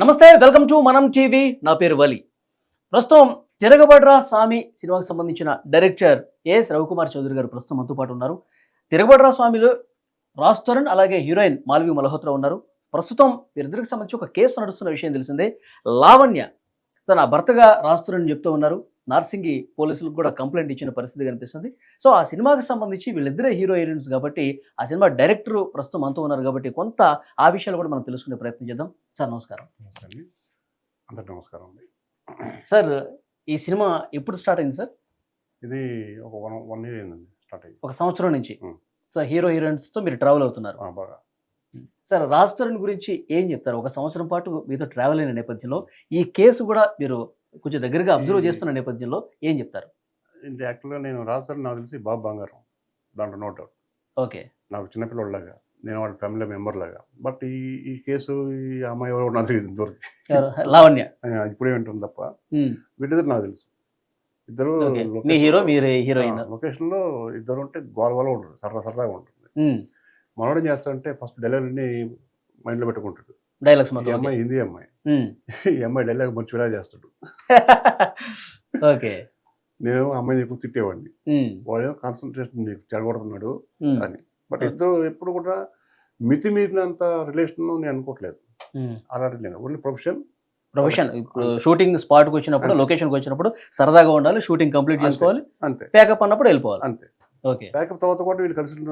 నమస్తే welcome to మనం TV. నా పేరు వలి. ప్రస్తుతం తిరగబడ్రా స్వామి సినిమాకి సంబంధించిన డైరెక్టర్ ఎస్ రవికుమార్ చౌదరి గారు ప్రస్తుతం మనతో పాటు ఉన్నారు. తిరగబడ్రా స్వామిలో రాజ్ తరుణ్ అలాగే హీరోయిన్ మాల్వి మల్హోత్రా ఉన్నారు. ప్రస్తుతం వీరిద్దరికి సంబంధించి ఒక కేసు నడుస్తున్న విషయం తెలిసిందే. లావణ్య సార్ నా భర్తగా రాజ్ తరుణ్ చెప్తూ ఉన్నారు. నార్సింగి పోలీసులకు కూడా కంప్లైంట్ ఇచ్చిన పరిస్థితి కనిపిస్తుంది. సో ఆ సినిమాకి సంబంధించి వీళ్ళిద్దరే హీరో హీరోయిన్స్ కాబట్టి ఆ సినిమా డైరెక్టర్ ప్రస్తుతం మనతో ఉన్నారు కాబట్టి కొంత ఆ విషయాలు కూడా మనం తెలుసుకునే ప్రయత్నం చేద్దాం. సార్ నమస్కారం. అందరికి నమస్కారం అండి. సార్ ఈ సినిమా ఎప్పుడు స్టార్ట్ అయింది సార్? ఇది ఒక వన్ వన్ ఇయర్ అయిందండి స్టార్ట్ అయ్యి ఒక సంవత్సరం నుంచి. Hmm. సో హీరో హీరోయిన్స్తో మీరు ట్రావెల్ అవుతున్నారు. బాగా. సార్ రాజ్ తరుణ్ గురించి ఏం చెప్తారు? ఒక సంవత్సరం పాటు మీతో ట్రావెల్ అయిన నేపథ్యంలో ఈ కేసు కూడా మీరు కొంచెం దగ్గరగా అబ్జర్వ్ చేస్తున్న నేపథ్యంలో ఏం చెప్తారు? యాక్చువల్గా నేను రాజధాని నాకు తెలిసి బాబు బంగారం దాంట్లో నో డౌట్ ఓకే. నాకు చిన్నపిల్లలాగా నేను వాళ్ళ ఫ్యామిలీ మెంబర్ లాగా. బట్ ఈ ఈ కేసు ఈ అమ్మాయి ఎవరో నాకు తెలియదు ఇంతవరకు? లావణ్య. ఇప్పుడే వింటుంది తప్ప. వీళ్ళిద్దరు నాకు తెలుసు. ఇద్దరు హీరో మీరే హీరోయిన్. లొకేషన్లో ఇద్దరు ఉంటే గోల గోల ఉంటుంది సరదా సరదాగా ఉంటుంది. మనోడు ఏం చేస్తాడంటే ఫస్ట్ డెలివరీని మైండ్లో పెట్టుకుంటాడు. డైలాగ్స్ ఈ మొత్తం అమ్మాయి హిందీ అమ్మాయి. ఈ అమ్మాయి డైలాగ్ మంచి విడా చేస్తాడు. ఓకే. నేను అమ్మాయిని ఎక్కువ తిట్టేవాడిని. వాడేమో కాన్సన్ట్రేషన్ నీకు చెడగొడుతున్నాడు. అని. బట్ ఇద్దరు ఎప్పుడు కూడా మితిమీరినంత రిలేషన్ నేను అనుకోవట్లేదు. అలాంటి లేదు ఓన్లీ ప్రొఫెషన్ ప్రొఫెషన్ ఇప్పుడు షూటింగ్ స్పాట్కి వచ్చినప్పుడు. లొకేషన్కి వచ్చినప్పుడు సరదాగా ఉండాలి షూటింగ్ కంప్లీట్. చేసుకోవాలి అంతే. ప్యాకప్ అన్నప్పుడు వెళ్ళిపోవాలి. అంతే. ఓకే. బ్యాకప్ తర్వాత కూడా వీళ్ళు కలిసిన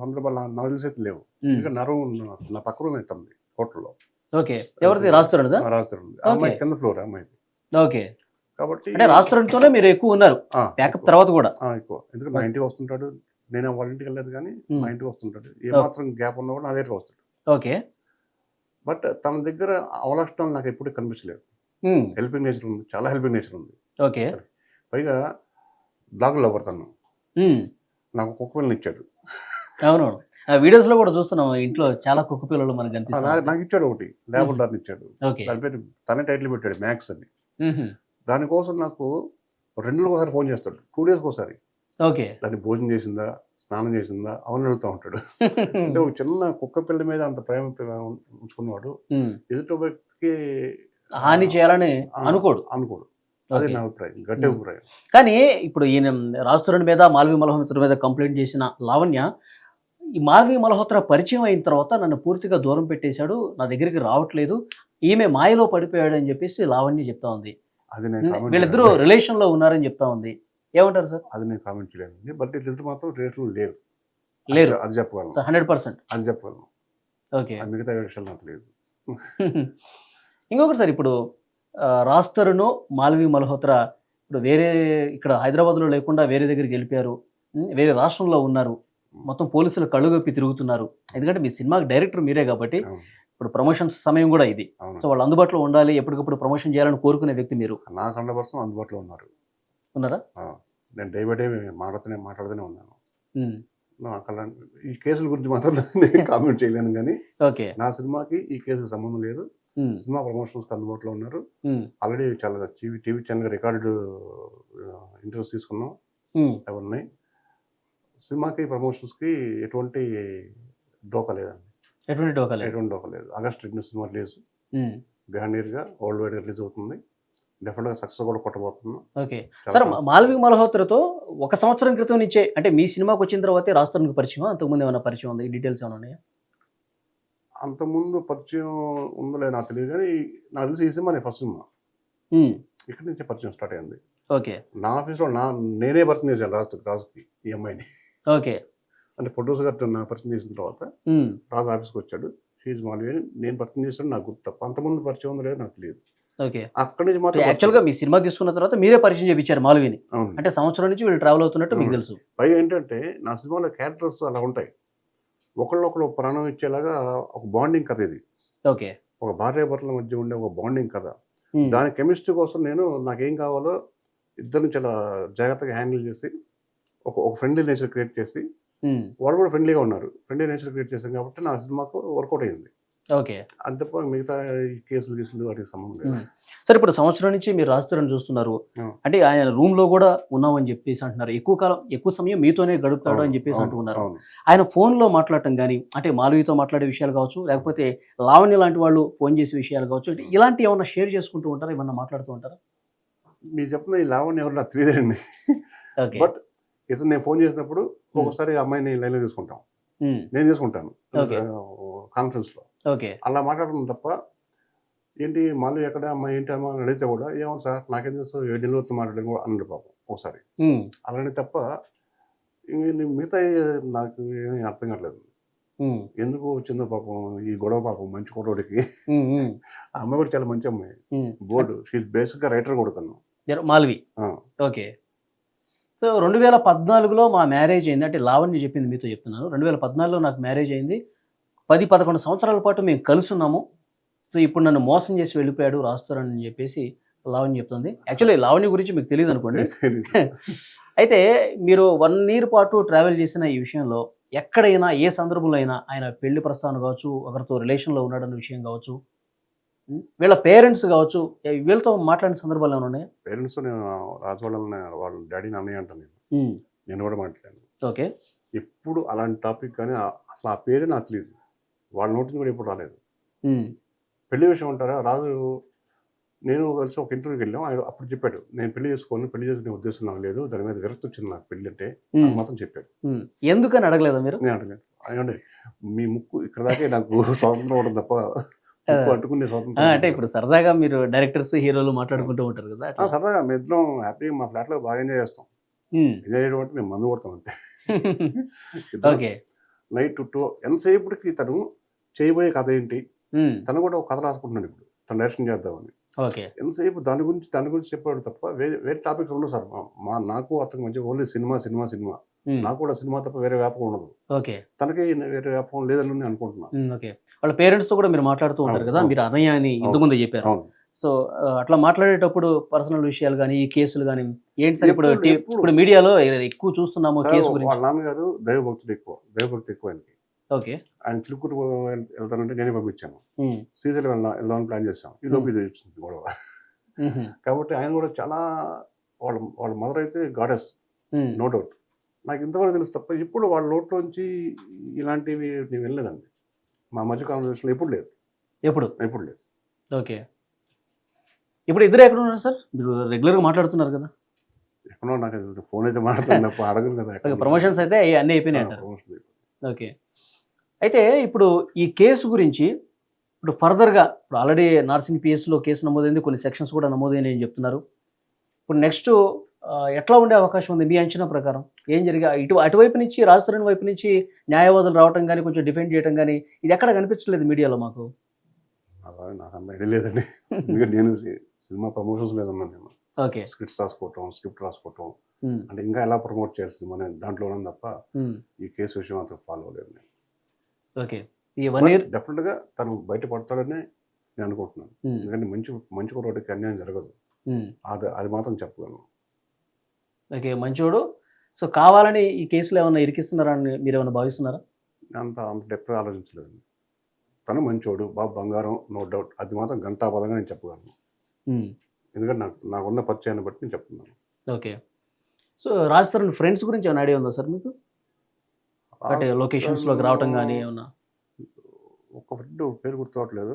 సందర్భాలు నా- తెలిసి అయితే లేవు. ఎందుకంటే నరం నా పక్క రూమ్ అవుతుంది హోటల్లో. ఓకే. ఎవరిది? రాస్తున్నాడు రాస్తుంది ఆ అమ్మాయి. కింద ఫ్లోర్ అమ్మాయి ఓకే. కాబట్టి అంటే రాస్తున్నాడుతోనే మీరు ఎక్కువ ఉన్నారు. ప్యాకప్. తర్వాత కూడా. ఎక్కువ. ఎందుకంటే మా ఇంటికి వస్తుంటాడు. నేను వాళ్ళ ఇంటికి వెళ్ళలేదు కానీ. మా ఇంటికి వస్తుంటాడు. ఏ మాత్రం గ్యాప్ ఉన్నా కూడా నా దగ్గరికి వస్తాడు. ఓకే. బట్ తన దగ్గర అవలక్షణాలు నాకు ఎప్పుడు కనిపించలేదు. హెల్పింగ్ నేచర్ ఉంది. చాలా హెల్పింగ్ నేచర్ ఉంది. ఓకే. పైగా బ్లాగ్ లవర్ తను. నాకు కుక్క పిల్లని ఇచ్చాడు అవునవును. ఆ వీడియోస్లో కూడా చూస్తున్నాం ఇంట్లో చాలా కుక్క పిల్లలు మనకు కనిపిస్తాయి నాకు ఇచ్చాడు ఒకటి లేబర్ డార్ని ఇచ్చాడు. దాని పేరు తనే టైటిల్ పెట్టాడు మ్యాక్స్ అని. దానికోసం నాకు రెండు రోజులు ఒకసారి ఫోన్ చేస్తాడు టూ డేస్కి ఒకసారి. ఓకే. దాన్ని భోజనం చేసిందా స్నానం చేసిందా అవన్నీ అడుగుతూ ఉంటాడు. అంటే ఒక చిన్న కుక్క పిల్ల మీద అంత ప్రేమ ఉంచుకున్నవాడు. ఎదుటి వ్యక్తికి హాని చేయాలని అనుకోడు. అనుకోడు. అదే. నా అభిప్రాయం గట్టి. అభిప్రాయం. కానీ ఇప్పుడు ఈయన రాస్తురుడి మీద మాల్వి మల్హోత్ర మీద కంప్లైంట్ చేసిన లావణ్య ఈ మాల్వి మల్హోత్ర పరిచయం అయిన తర్వాత నన్ను పూర్తిగా దూరం పెట్టేశాడు నా దగ్గరికి రావట్లేదు ఈమె మాయలో పడిపోయాడు అని చెప్పేసి లావణ్య చెప్తా ఉంది. అది వీళ్ళిద్దరూ రిలేషన్లో ఉన్నారని చెప్తా ఉంది. ఏమంటారు సార్? అది నేను కామెంట్ చేయలేను బట్ వీళ్ళిద్దరు మాత్రం రేట్లు లేరు. లేరు అది చెప్పగలను. Hundred percent. అది చెప్పగలను. ఓకే. మిగతా విషయాలు నాకు లేదు ఇంకొకటి సార్ ఇప్పుడు రాస్తరును మాల్వి మల్హోత్రా ఇప్పుడు వేరే ఇక్కడ హైదరాబాద్లో లేకుండా వేరే దగ్గరికి వెళ్ళిపోయారు. వేరే రాష్ట్రంలో ఉన్నారు. మొత్తం పోలీసులు కళ్ళుగప్పి తిరుగుతున్నారు. ఎందుకంటే మీ సినిమాకి డైరెక్టర్ మీరే కాబట్టి. ఇప్పుడు ప్రమోషన్స్ సమయం కూడా ఇది. సో వాళ్ళు అందుబాటులో ఉండాలి ఎప్పటికప్పుడు ప్రమోషన్ చేయాలని కోరుకునే వ్యక్తి మీరు. నాకు హండ్రెడ్ పర్సెంట్ అందుబాటులో ఉన్నారు. ఉన్నారా? నేను డే బై డే మాట్లాడుతూనే మాట్లాడుతూనే ఉన్నాను. అలాంటి ఈ కేసుల గురించి మాత్రం నేను కామెంట్ చేయలేను కానీ ఓకే. నా సినిమాకి ఈ కేసుకి సంబంధం లేదు. సినిమా ప్రమోషన్స్కి అందుబాటులో ఉన్నారు. ఆల్రెడీ చాలా TV TV channel record interviews తీసుకున్నాం. అవి ఉన్నాయి. సినిమాకి ప్రమోషన్స్కి ఎటువంటి డోకా లేదండి. ఎటువంటి డోకా లేదు. ఎటువంటి డోకా లేదు. ఆగస్ట్ రెండు సినిమా రిలీజ్. బిహాండ్ ఇయర్గా వరల్డ్ వైడ్గా రిలీజ్ అవుతుంది. డెఫినెట్గా సక్సెస్ కూడా కొట్టబోతున్నాం. ఓకే. సార్ మా- మాల్వి మల్హోత్రతో ఒక సంవత్సరం క్రితం నుంచే అంటే మీ సినిమాకి వచ్చిన తర్వాతే రాస్తరునికి పరిచయం అంతకుముందు ఏమైనా పరిచయం ఉంది? డీటెయిల్స్ ఏమైనా ఉన్నాయా? అంతకుముందు పరిచయం ఉందో లేదో నాకు తెలియదు కానీ నాకు తెలిసి ఈ సినిమా నేను ఫస్ట్ సినిమా. ఇక్కడి నుంచే పరిచయం స్టార్ట్ అయింది. ఓకే. నా ఆఫీస్లో నా నేనే పరిచయం చేశాను రాజు రాజుకి ఈ అమ్మాయిని. ఓకే. అంటే ప్రొడ్యూసర్ గారు నా పరిచయం చేసిన తర్వాత రాజు ఆఫీస్కి వచ్చాడు. షీజ్ మాల్వి అని నేను పరిచయం చేశాను. నాకు గుర్తు తప్ప పరిచయం ఉందో లేదో నాకు తెలియదు. ఓకే. అక్కడి నుంచి మాత్రం యాక్చువల్గా మీ సినిమా తీసుకున్న తర్వాత మీరే పరిచయం చేయించారు మాల్విని. అంటే సంవత్సరం నుంచి వీళ్ళు ట్రావెల్ అవుతున్నట్టు మీకు. తెలుసు. పైగా ఏంటంటే నా సినిమాలో క్యారెక్టర్స్ అలా ఉంటాయి. ఒకళ్ళొకళ్ళు ప్రాణం ఇచ్చేలాగా ఒక బాండింగ్ కథ ఇది. ఓకే. ఒక భార్య భర్తల మధ్య ఉండే ఒక బాండింగ్ కథ. దాని కెమిస్ట్రీ కోసం నేను నాకేం కావాలో ఇద్దరిని చాలా జాగ్రత్తగా హ్యాండిల్ చేసి ఒక ఒక ఫ్రెండ్లీ నేచర్ క్రియేట్ చేసి ఉమ్, వాళ్ళు కూడా ఫ్రెండ్లీగా ఉన్నారు. ఫ్రెండ్లీ నేచర్ క్రియేట్ చేశాం కాబట్టి నా సినిమాకు వర్కౌట్ అయింది ఓకే. అంత మిగతా కేసులు గీసులు వాటికి సంబంధం లేదు. ఉమ్. సరే ఇప్పుడు సంవత్సరం నుంచి మీరు రాస్తారని చూస్తున్నారు. ఆ. అంటే ఆయన రూమ్లో కూడా ఉన్నామని చెప్పేసి అంటున్నారు. ఎక్కువ కాలం ఎక్కువ సమయం మీతోనే గడుపుతాడు అని చెప్పేసి అంటున్నారు. ఆయన ఫోన్లో మాట్లాడటం కానీ అంటే మాధవితో మాట్లాడే విషయాలు కావచ్చు లేకపోతే లావణ్య లాంటి వాళ్ళు ఫోన్ చేసే విషయాలు కావచ్చు అంటే ఇలాంటి ఏమన్నా షేర్ చేసుకుంటూ ఉంటారా? ఏమన్నా మాట్లాడుతూ ఉంటారా? మీరు చెప్పిన ఈ లావణ్య ఎవరు నాకు తెలియదండి. ఓకే. బట్ ఇతను నేను ఫోన్ చేసినప్పుడు ఒకసారి అమ్మాయిని లైన్లో తీసుకుంటాం. నేను తీసుకుంటాను. కాన్ఫరెన్స్లో ఓకే. అలా మాట్లాడడం తప్ప ఏంటి మళ్ళీ ఎక్కడ అమ్మ ఏంటి అమ్మ అని అడిగితే కూడా ఏమో సార్ నాకేం తెలుసు ఏడు నెలలు వచ్చి మాట్లాడడం కూడా అన్నాడు పాపం ఒకసారి అలానే తప్ప మిగతా నాకు ఏమీ అర్థం కావట్లేదు. ఎందుకు వచ్చిందో పాపం ఈ గొడవ పాపం మంచి కొడవడికి ఆ అమ్మాయి కూడా చాలా మంచి అమ్మాయి. బోర్డు. షీ బేసిక్గా రైటర్ కొడుతాను జర- మాల్వి. ఓకే. సో రెండు వేల పద్నాలుగులో మా మ్యారేజ్ అయింది. అంటే లావణ్య చెప్పింది మీతో చెప్తున్నాను. రెండు వేల పద్నాలుగులో నాకు మ్యారేజ్ అయింది. పది పదకొండు సంవత్సరాల పాటు మేము కలిసి ఉన్నాము సో ఇప్పుడు నన్ను మోసం చేసి వెళ్ళిపోయాడు రాస్తారని చెప్పేసి లావణ్య చెప్తుంది. యాక్చువల్లీ లావణ్య గురించి మీకు తెలియదు అనుకోండి. అయితే మీరు వన్ ఇయర్ పాటు ట్రావెల్ చేసిన ఈ విషయంలో ఎక్కడైనా ఏ సందర్భంలో అయినా ఆయన పెళ్ళి ప్రస్తావన కావచ్చు ఒకరితో రిలేషన్లో ఉన్నాడన్న విషయం కావచ్చు? వీళ్ళ పేరెంట్స్ కావచ్చు వీళ్ళతో మాట్లాడిన సందర్భాలు ఏమైనా ఉన్నాయా? పేరెంట్స్ నేను రాజవాళ్ళని వాళ్ళ డాడీని అన్నయ్య అంటాను నేను. నేను కూడా మాట్లాడాను. ఓకే. ఎప్పుడు అలాంటి టాపిక్ కానీ అసలు ఆ పేరే నాకు తెలియదు వాళ్ళ నోటి కూడా ఎప్పుడు రాలేదు. పెళ్ళి విషయం అంటారా? రాజు నేను కలిసి ఒక ఇంటర్వ్యూకి వెళ్ళాం. ఆయన అప్పుడు చెప్పాడు నేను పెళ్ళి చేసుకోను పెళ్ళి చేసుకునే ఉద్దేశం నాకు లేదు. దాని మీద విరక్తి వచ్చింది నాకు పెళ్ళి అంటే మాత్రం చెప్పాడు. ఎందుకని అడగలేదా మీరు? నేను అడగలేదు. ఆయన మీ ముక్కు ఇక్కడ దాకే నాకు స్వాతంత్రం ఉండడం తప్ప అంటే ఇప్పుడు సరదాగా మీరు డైరెక్టర్స్ హీరోలు మాట్లాడుకుంటూ ఉంటారు కదా. సరదాగా మేము హ్యాపీగా మా ఫ్లాట్లో బాగా ఎంజాయ్ చేస్తాం. ఎంజాయ్ చేయడం అంటే మేము మందు కొడతాం అంతే. ఓకే. నైట్ టూ ఎంతసేపటికి తను చేయబోయే కథ ఏంటి. తను కూడా ఒక కథ రాసుకుంటున్నాడు ఇప్పుడు. తను డైరెక్షన్ చేద్దామని. ఓకే. ఎంతసేపు దాని గురించి దాని గురించి చెప్పాడు తప్ప వేరే వేరే టాపిక్స్ ఉండవు సార్. మా- నాకు అతనికి మధ్య ఓన్లీ సినిమా సినిమా సినిమా. నాకు కూడా సినిమా తప్ప వేరే వ్యాపకం ఉండదు. ఓకే. తనకి వేరే వ్యాపకం లేదని నేను అనుకుంటున్నాను ఉం, ఓకే. వాళ్ళ పేరెంట్స్తో కూడా మీరు మాట్లాడుతూ ఉంటారు కదా. మీరు అన్నయ్య అని ఇంతకు ముందు చెప్పారు. సో అట్లా మాట్లాడేటప్పుడు పర్సనల్ విషయాలు కానీ ఈ కేసులు కానీ ఏంటి సార్ ఇప్పుడు? ఇప్పుడు మీడియాలో ఎక్కువ చూస్తున్నాము కేసు వాళ్ళ గురించి. నాన్నగారు దైవభక్తుడు ఎక్కువ దైవభక్తి ఎక్కువ ఆయనకి ఓకే. ఆయన చిలుకూరు వెళ్తానంటే నేనే పంపించాను. ఉం. శ్రీశైలం వెళ్దాం వెళ్దామని ప్లాన్ చేశాం. ఈ లోపు ఇది వచ్చింది గొడవ. కాబట్టి ఆయన కూడా చాలా వాళ్ళ వాళ్ళ మదర్ అయితే గాడెస్. నో డౌట్ నాకు ఇంతవరకు తెలుసు తప్ప ఇప్పుడు వాళ్ళ నోట్లోంచి ఇలాంటివి నేను వెళ్ళలేదండి. మా మధ్య కాన్వర్సేషన్లో ఎప్పుడు లేదు. ఎప్పుడు? ఎప్పుడు లేదు. ఓకే. ఇప్పుడు ఇద్దరు ఎక్కడ ఉన్నారు సార్? మీరు రెగ్యులర్గా మాట్లాడుతున్నారు కదా. ఎక్కడో నాకు ఫోన్ అయితే మాట్లాడుతుంది తప్ప అడగను కదా ఓకే ప్రమోషన్స్ అయితే అన్నీ అయిపోయినాయి ఓకే. అయితే ఇప్పుడు ఈ కేసు గురించి ఇప్పుడు ఫర్దర్గా ఇప్పుడు ఆల్రెడీ నార్సింగ్ పిఎస్లో కేసు నమోదైంది కొన్ని సెక్షన్స్ కూడా నమోదైనాయి అని చెప్తున్నారు. ఇప్పుడు నెక్స్ట్ ఎట్లా ఉండే అవకాశం ఉంది మీ అంచనా ప్రకారం? ఏం జరిగా ఇటు అటువైపు నుంచి రాజధాని వైపు నుంచి న్యాయవాదులు రావటం కానీ కొంచెం డిఫెండ్ చేయడం కానీ ఇది ఎక్కడ కనిపించలేదు మీడియాలో మాకు? నాకు అంత ఐడియా లేదండి. ఎందుకంటే నేను సినిమా ప్రమోషన్స్ మీద ఉన్నాను నేను. ఓకే. స్క్రిప్ట్స్ రాసుకోవటం స్క్రిప్ట్ రాసుకోవటం అంటే ఇంకా ఎలా ప్రమోట్ చేయాలి సినిమా దాంట్లో ఉన్నాను తప్ప ఈ కేసు విషయం అంత ఫాలో అవ్వలేదు నేను. ఓకే. ఈ వన్ ఇయర్ డెఫినెట్గా తను బయటపడతాడని నేను అనుకుంటున్నాను. ఎందుకంటే మంచి మంచి కుర్రోడికి అన్యాయం జరగదు. అది అది మాత్రం చెప్పగలను. ఓకే మంచోడు. సో కావాలని ఈ కేసులో ఏమైనా ఇరికిస్తున్నారని మీరు ఏమైనా భావిస్తున్నారా? అంత అంత డెప్త్గా ఆలోచించలేదండి తను మంచోడు బాబు బంగారం నో డౌట్ అది మాత్రం గంటాపదంగా నేను చెప్పగలను. ఎందుకంటే నాకు నాకున్న పరిచయాన్ని బట్టి నేను చెప్తున్నాను. Okay. So Raj Tarun friends గురించి ఏమైనా ఐడియా ఉందా సార్ మీకు? అంటే లొకేషన్స్లోకి రావటం కానీ ఏమన్నా? ఒక ఫ్రెండ్ పేరు గుర్తురావట్లేదు.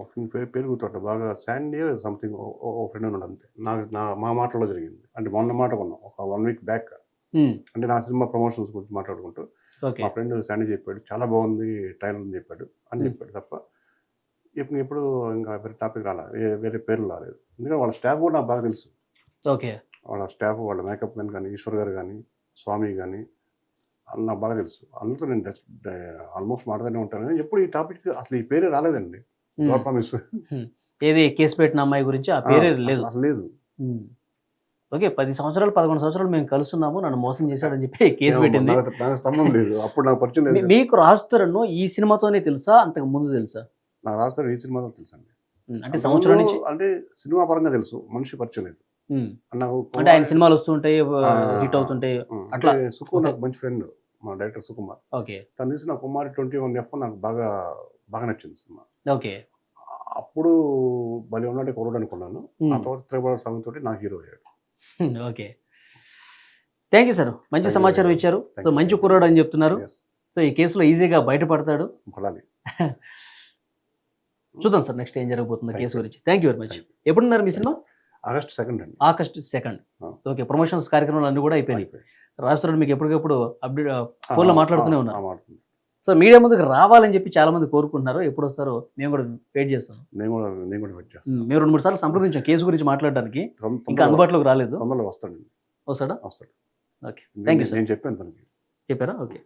ఒక ఫ్రెండ్ పేరు పేరు గుర్తురావట్లేదు బాగా శాండీ సంథింగ్ ఒక ఫ్రెండ్ ఉన్నాడు అంతే. నాకు నా మా మాటలో జరిగింది. అంటే మొన్న మాట కొన్నాం. ఒక వన్ వీక్ బ్యాక్ అంటే నా సినిమా ప్రమోషన్స్ గురించి మాట్లాడుకుంటూ మా ఫ్రెండ్ శాండీ చెప్పాడు. చాలా బాగుంది ట్రైలర్ అని చెప్పాడు. అని. చెప్పాడు తప్ప ఇప్పుడు ఎప్పుడు ఇంకా వేరే టాపిక్ రాలేదు వేరే పేర్లు రాలేదు. ఎందుకంటే వాళ్ళ స్టాఫ్ కూడా నాకు బాగా తెలుసు. ఓకే. వాళ్ళ స్టాఫ్ వాళ్ళ మేకప్ మెన్ కానీ ఈశ్వర్ గారు కానీ స్వామి కానీ వాళ్ళు నాకు బాగా తెలుసు. అందరితో నేను ఆల్మోస్ట్ మాట్లాడుతూనే ఉంటాను. ఎప్పుడు ఈ టాపిక్ అసలు ఈ పేరే రాలేదండి. ఉమ్, గాడ్ ప్రామిస్ ఏది కేసు పెట్టిన అమ్మాయి గురించి ఆ పేరే లేదు. లేదు. ఉమ్. ఓకే పది సంవత్సరాలు పదకొండు సంవత్సరాలు మేము కలుస్తున్నాము నన్ను మోసం చేశాడని చెప్పి కేసు పెట్టింది. లేదు. అప్పుడు నాకు పరిచయం లేదు. మీకు రాజుతరను ఈ సినిమాతోనే తెలుసా? అంతకు ముందు తెలుసా? నాకు రాస్తారు ఈ సినిమా తెలుసు అండి అంటే సంవత్సరం నుంచి? అంటే సినిమా పరంగా తెలుసు. మనిషి పరిచయం లేదు. నాకు అంటే ఆయన సినిమాలు వస్తుంటాయి హిట్ అవుతుంటాయి అట్లా. అంటే సుక్కు నాకు మంచి ఫ్రెండ్ మా డైరెక్టర్ సుకుమార్. ఓకే తను తీసిన కుమారి ట్వంటీ వన్ ఎఫ్ నాకు బాగా బాగా నచ్చింది సినిమా. ఓకే అప్పుడు భలే ఉన్నాడు కొరడు అనుకున్నాను. ఆ తర్వాత త్రిపుర స్వామి తోటి నాకు హీరో అయ్యాడు ఓకే థ్యాంక్ యూ సార్ మంచి సమాచారం. ఇచ్చారు సో. మంచి కుర్రాడు అని చెప్తున్నారు. సో ఈ కేసులో ఈజీగా బయటపడతాడు చూద్దాం సార్ నెక్స్ట్ ఏం జరగబోతుందో కేసు. గురించి థ్యాంక్ యూ వెరీ మచ్ ఎప్పుడున్నారు మీ సినిమా ఆగస్ట్ సెకండ్ అండి ఆగస్ట్ సెకండ్. ఓకే ప్రమోషన్స్ కార్యక్రమాలు అన్ని కూడా అయిపోయినాయి. రాష్ట్రంలో మీకు ఎప్పటికప్పుడు అప్డేట్ ఫోన్లో మాట్లాడుతూనే ఉన్నారు. సో మీడియా ముందుకు రావాలని చెప్పి చాలా మంది కోరుకుంటున్నారు. ఎప్పుడు వస్తారో మేము కూడా వెయిట్ చేస్తాం. నేను కూడా నేను కూడా వెయిట్ చేస్తాను. మేము. రెండు మూడు సార్లు సంప్రదించాం కేసు గురించి మాట్లాడడానికి ఇంకా అందుబాటులోకి రాలేదు. తొందరలో వస్తాడండి వస్తాడా? వస్తాడు. ఓకే. Thank you sir. నేను చెప్పాను తనకి. చెప్పారా? ఓకే.